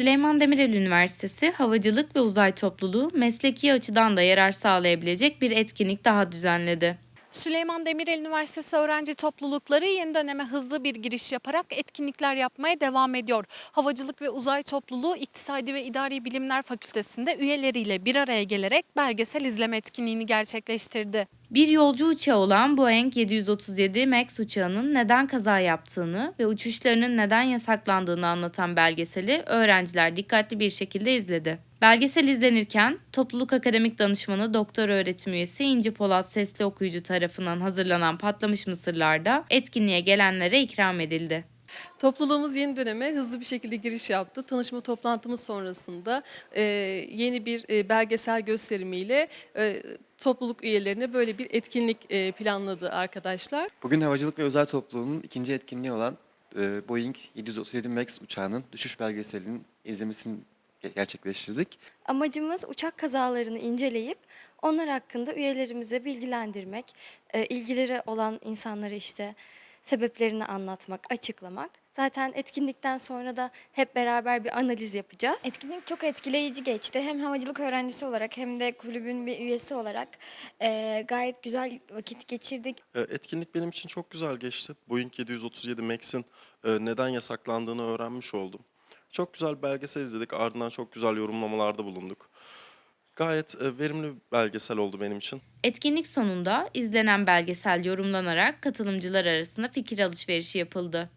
Süleyman Demirel Üniversitesi Havacılık ve Uzay Topluluğu mesleki açıdan da yarar sağlayabilecek bir etkinlik daha düzenledi. Süleyman Demirel Üniversitesi öğrenci toplulukları yeni döneme hızlı bir giriş yaparak etkinlikler yapmaya devam ediyor. Havacılık ve Uzay Topluluğu İktisadi ve İdari Bilimler Fakültesinde üyeleriyle bir araya gelerek belgesel izleme etkinliğini gerçekleştirdi. Bir yolcu uçağı olan Boeing 737 MAX uçağının neden kaza yaptığını ve uçuşlarının neden yasaklandığını anlatan belgeseli öğrenciler dikkatli bir şekilde izledi. Belgesel izlenirken topluluk akademik danışmanı doktor öğretim üyesi İnci Polat sesli okuyucu tarafından hazırlanan patlamış mısırlarda etkinliğe gelenlere ikram edildi. Topluluğumuz yeni döneme hızlı bir şekilde giriş yaptı. Tanışma toplantımız sonrasında e, yeni bir e, belgesel gösterimiyle e, topluluk üyelerine böyle bir etkinlik e, planladı arkadaşlar. Bugün Havacılık ve Özel Topluluğu'nun ikinci etkinliği olan e, Boeing 737 MAX uçağının düşüş belgeselinin izlemesini ge- gerçekleştirdik. Amacımız uçak kazalarını inceleyip onlar hakkında üyelerimize bilgilendirmek, e, ilgileri olan insanlara işte sebeplerini anlatmak, açıklamak. Zaten etkinlikten sonra da hep beraber bir analiz yapacağız. Etkinlik çok etkileyici geçti. Hem havacılık öğrencisi olarak hem de kulübün bir üyesi olarak eee, gayet güzel vakit geçirdik. E, Etkinlik benim için çok güzel geçti. Boeing 737 MAX'in e, neden yasaklandığını öğrenmiş oldum. Çok güzel belgesel izledik, ardından çok güzel yorumlamalarda bulunduk. Gayet e, verimli bir belgesel oldu benim için. Etkinlik sonunda izlenen belgesel yorumlanarak katılımcılar arasında fikir alışverişi yapıldı.